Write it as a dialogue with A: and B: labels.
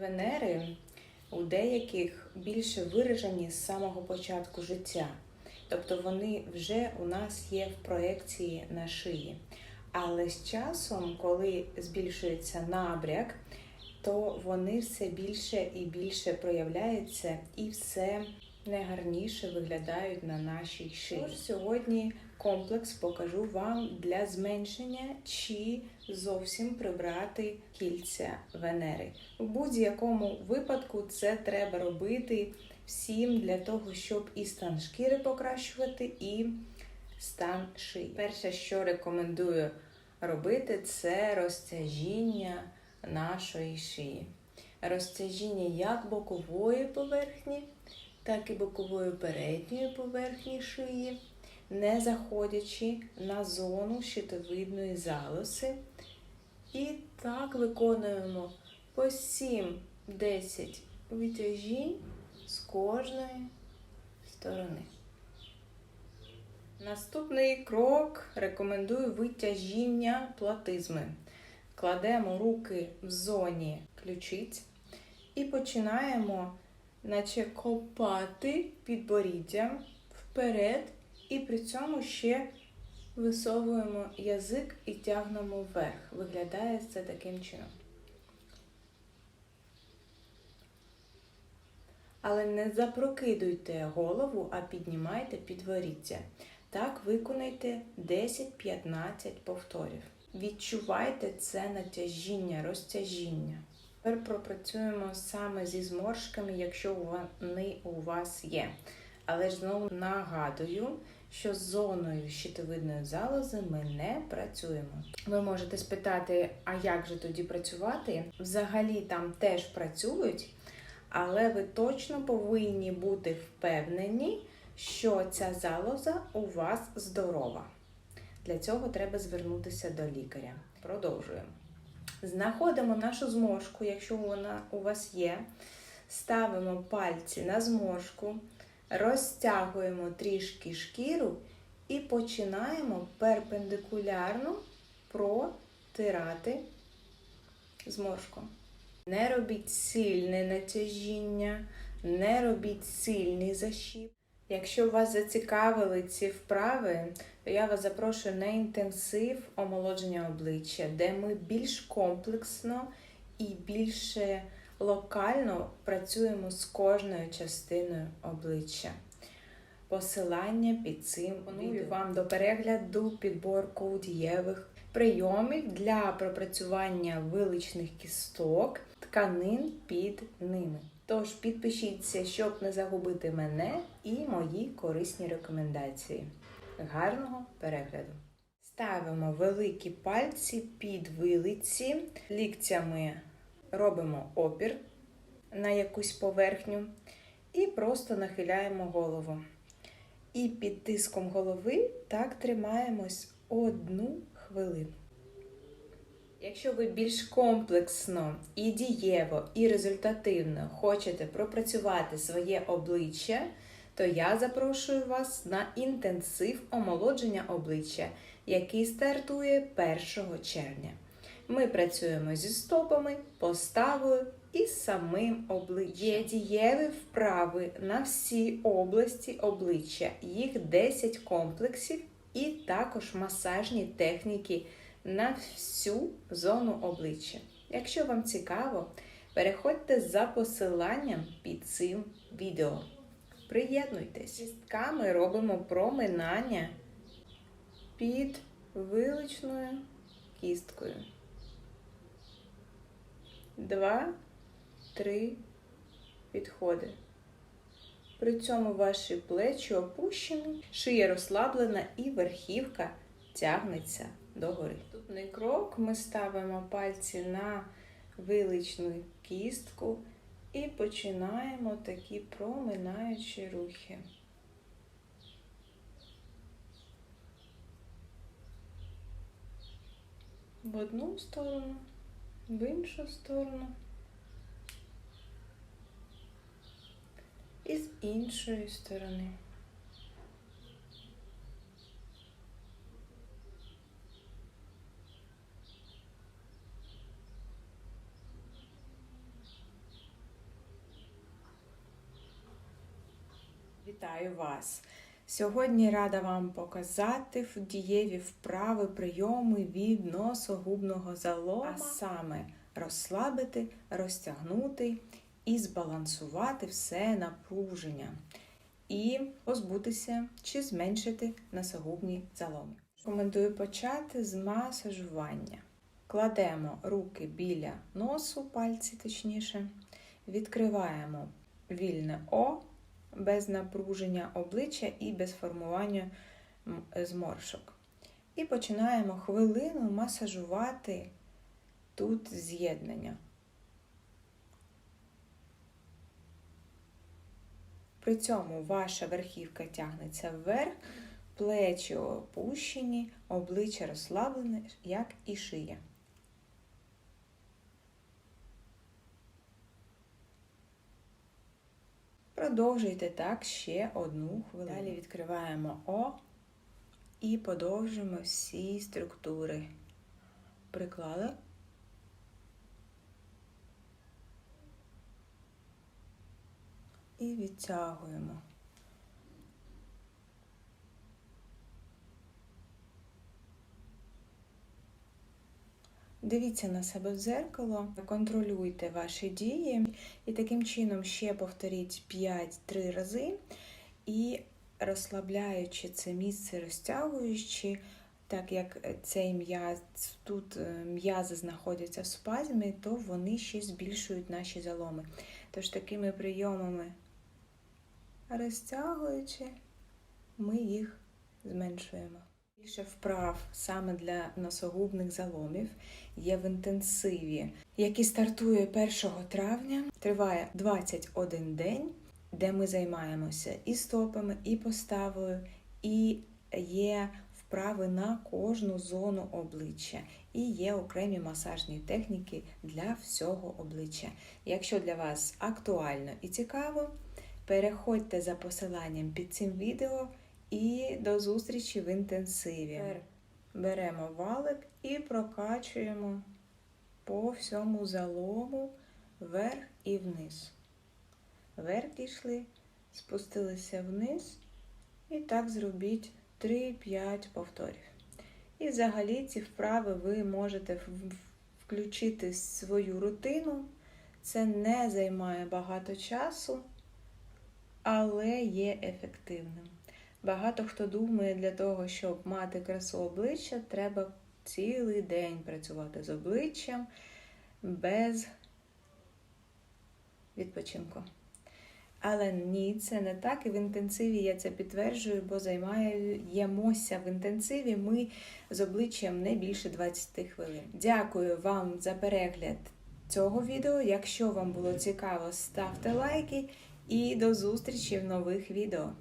A: Венери у деяких більше виражені з самого початку життя. Тобто вони вже у нас є в проекції на шиї. Але з часом, коли збільшується набряк, то вони все більше і більше проявляються і все найгарніше виглядають на нашій шиї. Тож сьогодні комплекс покажу вам для зменшення чи зовсім прибрати кільця Венери. У будь-якому випадку це треба робити всім для того, щоб і стан шкіри покращувати, і стан шиї. Перше, що рекомендую робити, це розтяжіння нашої шиї. Розтяжіння як бокової поверхні, так і бокової передньої поверхні шиї, не заходячи на зону щитовидної залоси. І так виконуємо по 7-10 витяжінь з кожної сторони. Наступний крок рекомендую витяжіння платизми. Кладемо руки в зоні ключиць і починаємо, наче копати підборіддя вперед, і при цьому ще висовуємо язик і тягнемо вверх. Виглядає це таким чином. Але не запрокидуйте голову, а піднімайте підворіття. Так виконайте 10-15 повторів. Відчувайте це натяжіння, розтяжіння. Тепер пропрацюємо саме зі зморшками, якщо вони у вас є. Але ж знову нагадую, що з зоною щитовидної залози ми не працюємо. Ви можете спитати, а як же тоді працювати? Взагалі там теж працюють, але ви точно повинні бути впевнені, що ця залоза у вас здорова. Для цього треба звернутися до лікаря. Продовжуємо. Знаходимо нашу зморшку, якщо вона у вас є. Ставимо пальці на зморшку, розтягуємо трішки шкіру і починаємо перпендикулярно протирати зморшку. Не робіть сильне натяжіння, не робіть сильний защіп. Якщо вас зацікавили ці вправи, то я вас запрошую на інтенсив омолодження обличчя, де ми більш комплексно і більше локально працюємо з кожною частиною обличчя. Посилання під цим пропоную вам до перегляду підборку дієвих прийомів для пропрацювання виличних кісток, тканин під ними. Тож підпишіться, щоб не загубити мене і мої корисні рекомендації. Гарного перегляду! Ставимо великі пальці під вилиці, ліктями робимо опір на якусь поверхню і просто нахиляємо голову. І під тиском голови так тримаємось одну хвилину. Якщо ви більш комплексно і дієво, і результативно хочете пропрацювати своє обличчя, то я запрошую вас на інтенсив омолодження обличчя, який стартує 1 червня. Ми працюємо зі стопами, поставою і самим обличчям. Є дієві вправи на всі області обличчя, їх 10 комплексів, і також масажні техніки на всю зону обличчя. Якщо вам цікаво, переходьте за посиланням під цим відео. Приєднуйтесь. Кістками робимо проминання під виличною кісткою. Два, три підходи. При цьому ваші плечі опущені, шия розслаблена і верхівка тягнеться догори. Наступний крок ми ставимо пальці на виличну кістку і починаємо такі проминаючі рухи. В одну сторону, в іншу сторону і з іншої сторони. Вітаю вас! Сьогодні рада вам показати дієві вправи, прийоми від носогубного залома, а саме розслабити, розтягнути і збалансувати все напруження, і позбутися чи зменшити носогубні заломи. Рекомендую почати з масажування. Кладемо руки біля носу, пальці точніше, відкриваємо вільне О без напруження обличчя і без формування зморшок. І починаємо хвилину масажувати тут з'єднання. При цьому ваша верхівка тягнеться вверх, плечі опущені, обличчя розслаблене, як і шия. Продовжуйте так ще одну хвилину. Далі відкриваємо О і подовжуємо всі структури. Приклали. І відтягуємо. Дивіться на себе в дзеркало, контролюйте ваші дії і таким чином ще повторіть 5-3 рази і розслабляючи це місце, розтягуючи, так як цей м'яз, тут м'язи знаходяться в спазмі, то вони ще збільшують наші заломи. Тож такими прийомами розтягуючи, ми їх зменшуємо. Більше вправ саме для носогубних заломів є в інтенсиві, який стартує 1 травня, триває 21 день, де ми займаємося і стопами, і поставою, і є вправи на кожну зону обличчя, і є окремі масажні техніки для всього обличчя. Якщо для вас актуально і цікаво, переходьте за посиланням під цим відео. І до зустрічі в інтенсиві. Беремо валик і прокачуємо по всьому залому вверх і вниз. Вверх пішли, спустилися вниз. І так зробіть 3-5 повторів. І взагалі ці вправи ви можете включити в свою рутину. Це не займає багато часу, але є ефективним. Багато хто думає, для того, щоб мати красу обличчя, треба цілий день працювати з обличчям без відпочинку. Але ні, це не так. І в інтенсиві я це підтверджую, бо займаємося в інтенсиві ми з обличчям не більше 20 хвилин. Дякую вам за перегляд цього відео. Якщо вам було цікаво, ставте лайки і до зустрічі в нових відео.